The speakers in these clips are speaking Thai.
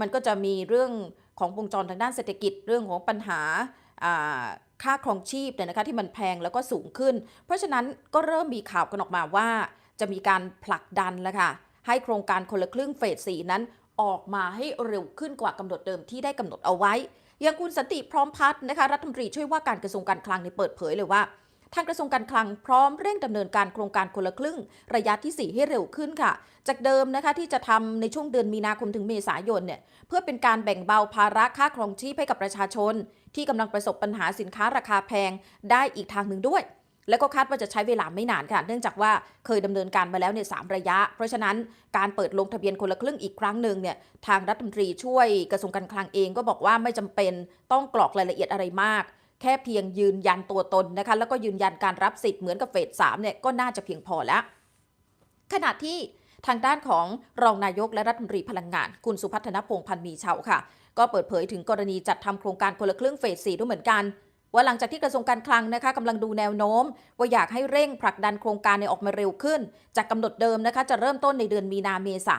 มันก็จะมีเรื่องของวงจรทางด้านเศรษฐกิจเรื่องของปัญหาค่าครองชีพเนี่ยนะคะที่มันแพงแล้วก็สูงขึ้น เพราะฉะนั้นก็เริ่มมีข่าวกันออกมาว่าจะมีการผลักดันแล้วค่ะให้โครงการคนละครึ่งเฟส4นั้นออกมาให้เร็วขึ้นกว่ากำหนดเดิมที่ได้กำหนดเอาไว้อย่างคุณสันติพร้อมพัฒน์นะคะรัฐมนตรีช่วยว่าการกระทรวงการคลังในเปิดเผยเลยว่า ทางกระทรวงการคลังพร้อมเร่งดำเนินการโครงการคนละครึ่ง ระยะทีสี่ 4 ให้เร็วขึ้นค่ะ จากเดิมนะคะที่จะทำในช่วงเดือนมีนาคมถึงเมษายนเนี่ยเพื่อเป็นการแบ่งเบาภาระค่าครองชีพให้กับประชาชน ที่กำลังประสบปัญหาสินค้าราคาแพงได้อีกทางหนึ่งด้วยแล้วก็คาดว่าจะใช้เวลาไม่นานค่ะ เนื่องจากว่าเคยดำเนินการมาแล้วในยสามระยะ เพราะฉะนั้นการเปิดลงทะเบียนคนละครึ่งอีกครั้งหนึ่งเนี่ยทางรัฐมนตรีช่วยกระทรวงการคลังเองก็บอกว่าไม่จำเป็นต้องกรอกรายละเอียดอะไรมาก แค่เพียงยืนยันตัวตนนะคะแล้วก็ยืนยันการรับสิทธิ์เหมือนกับเฟสสามเนี่ยก็น่าจะเพียงพอแล้ว ขณะที่ทางด้านของรองนายกและรัฐมนตรีพลังงาน คุณสุพัฒนพงษ์พันธ์มีเชาค่ะ ก็เปิดเผยถึงกรณีจัดทำโครงการคนละครึ่งเฟสสี่ด้วยเหมือนกัน ว่าหลังจากที่กระทรวงการคลังนะคะกำลังดูแนวโน้ม ว่าอยากให้เร่งผลักดันโครงการในออกมาเร็วขึ้น จากกำหนดเดิมนะคะจะเริ่มต้นในเดือนมีนาเมษา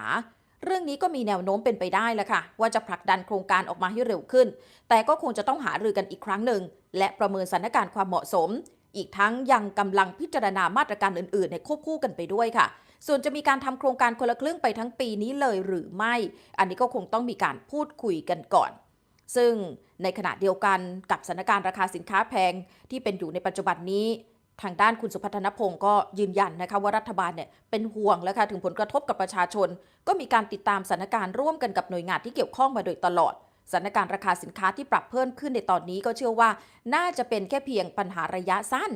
เรื่องนี้ก็มีแนวโน้มเป็นไปได้แล้วค่ะ ว่าจะผลักดันโครงการออกมาให้เร็วขึ้น แต่ก็คงจะต้องหารือกันอีกครั้งหนึ่ง และประเมินสถานการณ์ความเหมาะสม อีกทั้งยังกำลังพิจารณามาตรการอื่นๆ ในควบคู่กันไปด้วยค่ะ ส่วนจะมีการทำโครงการคนละครึ่งไปทั้งปีนี้เลยหรือไม่ อันนี้ก็คงต้องมีการพูดคุยกันก่อน ซึ่งในขณะเดียวกันกับสถานการณ์ราคาสินค้าแพงที่เป็นอยู่ในปัจจุบันนี้ ทางด้านคุณสุพัฒนพงศ์ก็ยืนยันนะคะว่ารัฐบาลเนี่ยเป็นห่วงแล้วค่ะถึงผลกระทบกับประชาชน ก็มีการติดตามสถานการณ์ร่วมกันกับหน่วยงานที่เกี่ยวข้องมาโดยตลอดสถานการณ์ราคาสินค้าที่ปรับเพิ่มขึ้นในตอนนี้ก็เชื่อว่า น่าจะเป็นแค่เพียงปัญหาระยะสั้น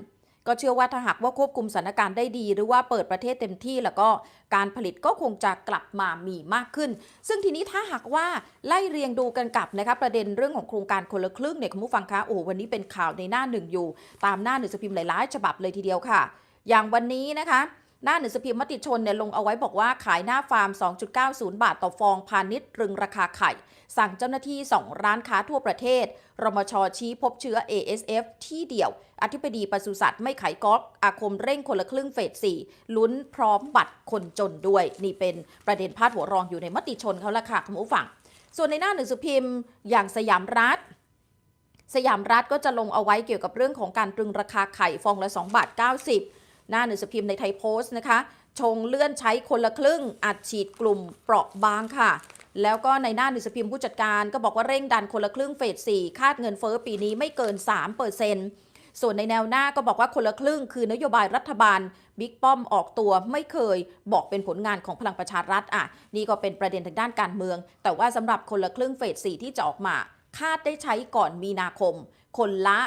ก็เชื่อว่าถ้าหากว่าควบคุมสถานการณ์ได้ดี หรือว่าเปิดประเทศเต็มที่แล้วก็การผลิตก็คงจะกลับมามีมากขึ้น ซึ่งทีนี้ถ้าหากว่าไล่เรียงดูกันกับนะคะประเด็นเรื่องของโครงการคนละครึ่งเนี่ยคุณผู้ฟังคะโอ้วันนี้เป็นข่าวในหน้าหนึ่งอยู่ ตามหน้าหนึ่งสพิมพ์หลายๆฉบับเลยทีเดียวค่ะ อย่างวันนี้นะคะ หน้าหนึ่งสงพิมพ์มติชนเนี่ยลงเอาไว้บอกว่าขายหน้าฟาร์ม 2.90 บาทต่อฟองพาณิชย์รึงราคาไข่ สั่งเจ้าหน้าที่ 2 ร้านค้าทั่วประเทศ รมชชี้พบเชื้อ ASF ที่เดียว อธิบดีปศุสัตว์ไม่ขายก๊อก อาคมเร่งคนละครึ่งเฟส 4 ลุ้นพร้อมบัตรคนจนด้วย นี่เป็นประเด็นพาดหัวรองอยู่ในมติชนเขาละค่ะคุณผู้ฟัง ส่วนในหน้าหนึ่งสือพิมพ์อย่างสยามรัฐสยามรัฐก็จะลงเอาไว้เกี่ยวกับเรื่องของการตรึงราคาไข่ฟองละ 2 บาท 90 หน้าหนึ่งสพิมพ์ในไทยโพสต์นะคะ ชงเลื่อนใช้คนละครึ่ง อัดฉีดกลุ่มเปราะบางค่ะ แล้วก็ในหน้าหนึ่งสพิมพ์ผู้จัดการก็บอกว่าเร่งดันคนละครึ่งเฟส4คาดเงินเฟ้อปีนี้ไม่เกิน 3เปอร์เซ็นต์ส่วนในแนวหน้าก็บอกว่าคนละครึ่งคือนโยบายรัฐบาลบิ๊กป้อมออกตัวไม่เคยบอกเป็นผลงานของพลังประชารัฐอะนี่ก็เป็นประเด็นทางด้านการเมือง แต่ว่าสำหรับคนละครึ่งเฟส4ที่จะออกมา คาดได้ใช้ก่อนมีนาคม คนละ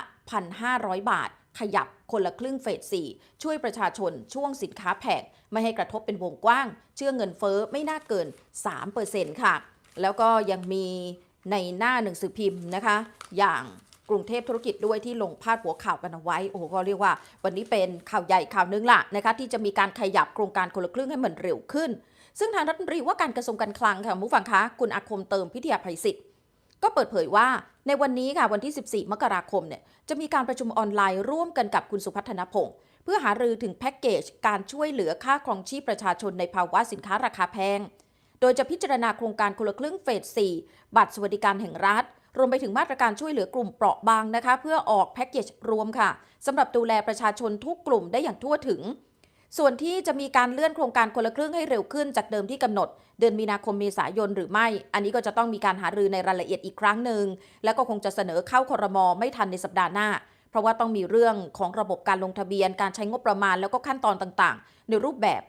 1,500 บาท ขยับ คนละครึ่งเฟส 4 ช่วยประชาชนช่วงสินค้าแพงไม่ให้กระทบเป็นวงกว้าง เชื่อเงินเฟ้อไม่น่าเกิน 3%ค่ะ แล้วก็ยังมีในหน้าหนังสือพิมพ์นะคะ อย่างกรุงเทพธุรกิจด้วยที่ลงพาดหัวข่าวกันเอาไว้ โอ้โห ก็เรียกว่า วันนี้เป็นข่าวใหญ่ข่าวนึงละนะคะ ที่จะมีการขยับโครงการคนละครึ่งให้มันเร็วขึ้น ซึ่งทางรัฐมนตรีว่าการกระทรวงการคลังค่ะคุณผู้ฟังคะ คุณอาคมเติมพิทยาภัยศิษย์ ก็เปิดเผยว่าในวันนี้ค่ะวันที่ 14 มกราคมเนี่ยจะมีการประชุมออนไลน์ร่วมกันกับคุณสุพัฒนพงศ์เพื่อหารือถึงแพ็กเกจการช่วยเหลือค่าครองชีพประชาชนในภาวะสินค้าราคาแพง โดยจะพิจารณาโครงการคนละครึ่งเฟส 4 บัตรสวัสดิการแห่งรัฐ รวมไปถึงมาตรการช่วยเหลือกลุ่มเปราะบางนะคะ เพื่อออกแพ็กเกจรวมค่ะสำหรับดูแลประชาชนทุกกลุ่มได้อย่างทั่วถึง ส่วนที่จะมีการเลื่อนโครงการคนละครึ่งให้เร็วขึ้นจากเดิมที่กำหนด เดือนมีนาคมเมษายนหรือไม่ อันนี้ก็จะต้องมีการหารือในรายละเอียดอีกครั้งหนึ่ง แล้วก็คงจะเสนอเข้าครมไม่ทันในสัปดาห์หน้า เพราะว่าต้องมีเรื่องของระบบการลงทะเบียน การใช้งบประมาณแล้วก็ขั้นตอนต่างๆ ในรูปแบบ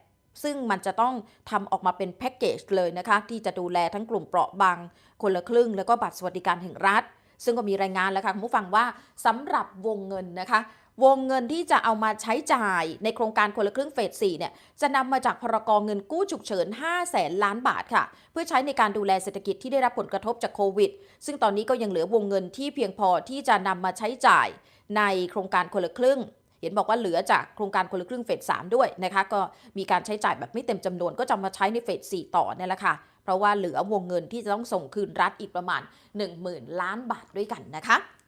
ซึ่งมันจะต้องทำออกมาเป็นแพ็กเกจเลยนะคะที่จะดูแลทั้งกลุ่มเปราะบางคนละครึ่ง แล้วก็บัตรสวัสดิการแห่งรัฐซึ่งก็มีรายงานแล้วค่ะคุณผู้ฟังว่าสำหรับวงเงินนะคะ วงเงินที่จะเอามาใช้จ่ายในโครงการคนละครึ่งเฟส4เนี่ยจะนำมาจากพรกเงินกู้ฉุกเฉิน 5 แสนล้านบาทค่ะ เพื่อใช้ในการดูแลเศรษฐกิจที่ได้รับผลกระทบจากโควิด ซึ่งตอนนี้ก็ยังเหลือวงเงินที่เพียงพอที่จะนำมาใช้จ่ายในโครงการคนละครึ่ง เห็นบอกว่าเหลือจากโครงการคนละครึ่งเฟส3ด้วยนะคะก็มีการใช้จ่ายแบบไม่เต็มจำนวนก็จะมาใช้ในเฟส4ต่อเนี่ยแหละค่ะเพราะว่าเหลือวงเงินที่จะต้องส่งคืนรัฐอีกประมาณ 10,000 ล้านบาทด้วยกันนะคะ